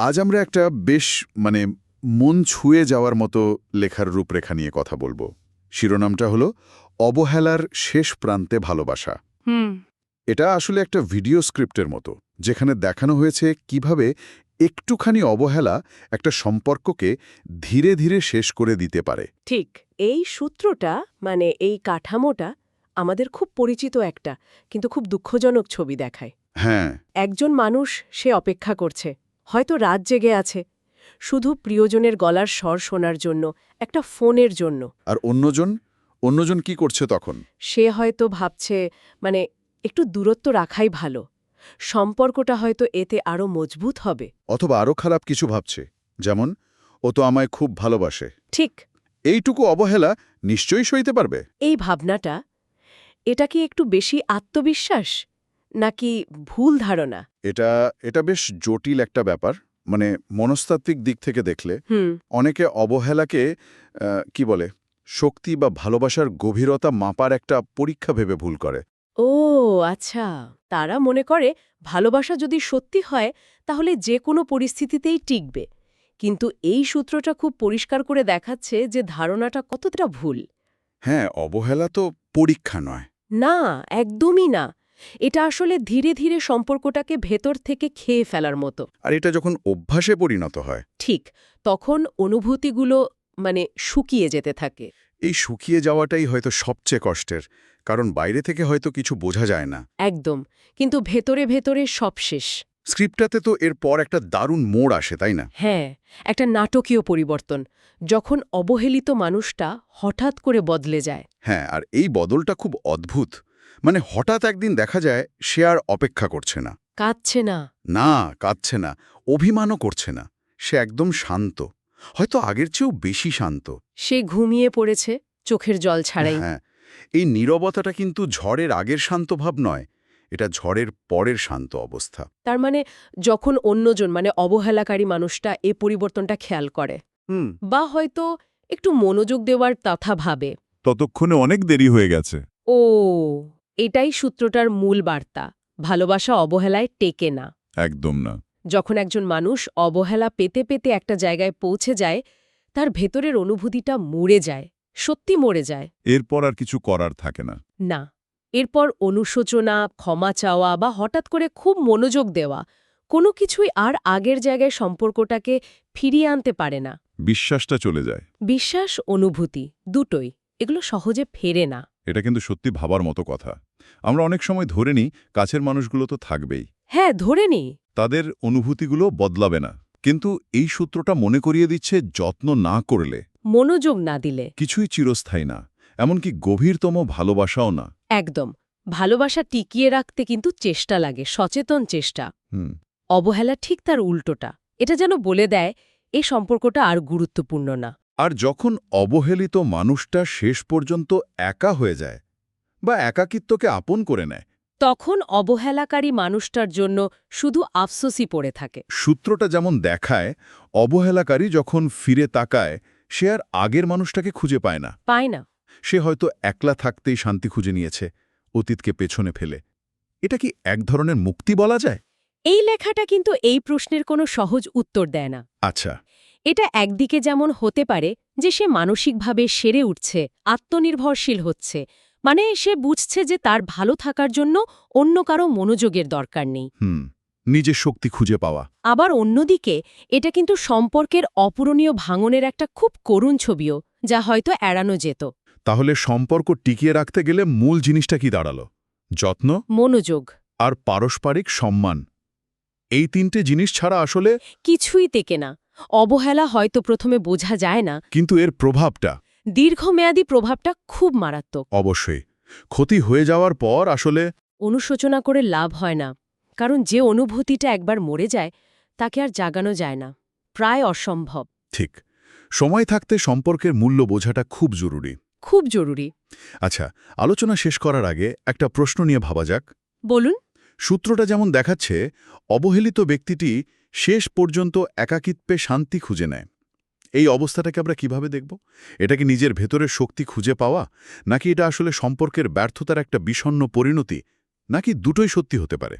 আজ আমরা একটা বেশ মানে মন ছুঁয়ে যাওয়ার মতো লেখার রূপরেখা নিয়ে কথা বলব। শিরোনামটা হলো অবহেলার শেষ প্রান্তে ভালোবাসা। হুম। এটা আসলে একটা ভিডিও স্ক্রিপ্টের মতো যেখানে দেখানো হয়েছে কীভাবে একটুখানি অবহেলা একটা সম্পর্ককে ধীরে ধীরে শেষ করে দিতে পারে। ঠিক এই সূত্রটা মানে এই কাঠামোটা আমাদের খুব পরিচিত একটা কিন্তু খুব দুঃখজনক ছবি দেখায়। হ্যাঁ। একজন মানুষ সে অপেক্ষা করছে। হয়তো রাত জেগে আছে। শুধু প্রিয়জনের গলার স্বর শোনার জন্য একটা ফোনের জন্য। আর অন্যজন? অন্যজন কি করছে তখন? সে হয়তো ভাবছে মানে একটু দূরত্ব রাখাই ভালো। সম্পর্কটা হয়তো এতে আরও মজবুত হবে। অথবা আরও খারাপ কিছু ভাবছে। যেমন ও তো আমায় খুব ভালোবাসে। ঠিক। এইটুকু অবহেলা নিশ্চয়ই সইতে পারবে? এই ভাবনাটা এটা কি একটু বেশি আত্মবিশ্বাস? নাকি ভুল ধারণা? এটা এটা বেশ জটিল একটা ব্যাপার। মানে মনস্তাত্ত্বিক দিক থেকে দেখলে অনেকে অবহেলাকে কি বলে শক্তি বা ভালোবাসার গভীরতা মাপার একটা পরীক্ষা ভেবে ভুল করে। ও আচ্ছা। তারা মনে করে ভালোবাসা যদি সত্যি হয় তাহলে যে কোনো পরিস্থিতিতেই টিকবে। কিন্তু এই সূত্রটা খুব পরিষ্কার করে দেখাচ্ছে যে ধারণাটা কতটা ভুল। হ্যাঁ অবহেলা তো পরীক্ষা নয়। না একদমই না। এটা আসলে ধীরে ধীরে সম্পর্কটাকে ভেতর থেকে খেয়ে ফেলার মতো। আর এটা যখন অভ্যাসে পরিণত হয়। ঠিক তখন অনুভূতিগুলো মানে শুকিয়ে যেতে থাকে। এই শুকিয়ে যাওয়াটাই হয়তো সবচেয়ে কষ্টের কারণ বাইরে থেকে হয়তো কিছু বোঝা যায় না। একদম কিন্তু ভেতরে ভেতরে সব শেষ। স্ক্রিপ্টটাতে তো এরপর একটা দারুণ মোড় আসে তাই না? হ্যাঁ একটা নাটকীয় পরিবর্তন যখন অবহেলিত মানুষটা হঠাৎ করে বদলে যায়। হ্যাঁ আর এই বদলটা খুব অদ্ভুত। মানে হঠাৎ একদিন দেখা যায় সে আর অপেক্ষা করছে না। কাঁদছে না। না কাঁদছে না অভিমানও করছে না। সে একদম শান্ত হয়তো আগের চেয়েও বেশি শান্ত। সে ঘুমিয়ে পড়েছে চোখের জল ছাড়াই। হ্যাঁ এই নীরবতাটা কিন্তু ঝড়ের আগের শান্ত ভাব নয় এটা ঝড়ের পরের শান্ত অবস্থা। তার মানে যখন অন্যজন মানে অবহেলাকারী মানুষটা এ পরিবর্তনটা খেয়াল করে হুম। বা হয়তো একটু মনোযোগ দেওয়ার তথা ভাবে। ততক্ষণে অনেক দেরি হয়ে গেছে। ও এটাই সূত্রটার মূল বার্তা ভালোবাসা অবহেলায় টেকে না। একদম না। যখন একজন মানুষ অবহেলা পেতে পেতে একটা জায়গায় পৌঁছে যায় তার ভেতরের অনুভূতিটা মরে যায় সত্যি মরে যায়। এরপর আর কিছু করার থাকে না। না। এরপর অনুশোচনা ক্ষমা চাওয়া বা হঠাৎ করে খুব মনোযোগ দেওয়া কোনো কিছুই আর আগের জায়গায় সম্পর্কটাকে ফিরিয়ে আনতে পারে না। বিশ্বাসটা চলে যায়। বিশ্বাস অনুভূতি দুটোই এগুলো সহজে ফেরে না। এটা কিন্তু সত্যি ভাবার মতো কথা। আমরা অনেক সময় ধরে নিই কাছের মানুষগুলো তো থাকবেই। হ্যাঁ ধরে নিই। তাদের অনুভূতিগুলো বদলাবে না। কিন্তু এই সূত্রটা মনে করিয়ে দিচ্ছে যত্ন না করলে। মনোযোগ না দিলে। কিছুই চিরস্থায়ী না এমনকি গভীরতম ভালোবাসাও না। একদম। ভালোবাসা টিকিয়ে রাখতে কিন্তু চেষ্টা লাগে সচেতন চেষ্টা। হুম। অবহেলা ঠিক তার উল্টোটা। এটা যেন বলে দেয় এ সম্পর্কটা আর গুরুত্বপূর্ণ না। আর যখন অবহেলিত মানুষটা শেষ পর্যন্ত একা হয়ে যায় বা একাকিত্বকে আপন করে নেয়। তখন অবহেলাকারী মানুষটার জন্য শুধু আফসোসই পড়ে থাকে। সূত্রটা যেমন দেখায় অবহেলাকারী যখন ফিরে তাকায় সে আর আগের মানুষটাকে খুঁজে পায় না। পায় না। সে হয়তো একলা থাকতেই শান্তি খুঁজে নিয়েছে অতীতকে পেছনে ফেলে। এটা কি এক ধরনের মুক্তি বলা যায়? এই লেখাটা কিন্তু এই প্রশ্নের কোনো সহজ উত্তর দেয় না। আচ্ছা। এটা একদিকে যেমন হতে পারে যে সে মানসিকভাবে সেরে উঠছে আত্মনির্ভরশীল হচ্ছে মানে সে বুঝছে যে তার ভালো থাকার জন্য অন্য কারও মনোযোগের দরকার নেই। হুম নিজের শক্তি খুঁজে পাওয়া। আবার অন্যদিকে এটা কিন্তু সম্পর্কের অপূরণীয় ভাঙনের একটা খুব করুণ ছবিও যা হয়তো এড়ানো যেত। তাহলে সম্পর্ক টিকিয়ে রাখতে গেলে মূল জিনিসটা কি দাঁড়াল? যত্ন? মনোযোগ। আর পারস্পরিক সম্মান? এই তিনটে জিনিস ছাড়া আসলে কিছুই তেকে না। অবহেলা হয়তো প্রথমে বোঝা যায় না। কিন্তু এর প্রভাবটা? দীর্ঘমেয়াদী প্রভাবটা খুব মারাত্মক। অবশ্যই। ক্ষতি হয়ে যাওয়ার পর আসলে অনুশোচনা করে লাভ হয় না। কারণ যে অনুভূতিটা একবার মরে যায় তাকে আর জাগানো যায় না। প্রায় অসম্ভব। ঠিক। সময় থাকতে সম্পর্কের মূল্য বোঝাটা খুব জরুরি। খুব জরুরি। আচ্ছা আলোচনা শেষ করার আগে একটা প্রশ্ন নিয়ে ভাবা যাক। বলুন। সূত্রটা যেমন দেখাচ্ছে অবহেলিত ব্যক্তিটি শেষ পর্যন্ত একাকিত্বে শান্তি খুঁজে নেয়। এই অবস্থাটাকে আমরা কীভাবে দেখব? এটা কি নিজের ভেতরের শক্তি খুঁজে পাওয়া? নাকি এটা আসলে সম্পর্কের ব্যর্থতার একটা বিষণ্ন পরিণতি? নাকি দুটোই সত্যি হতে পারে?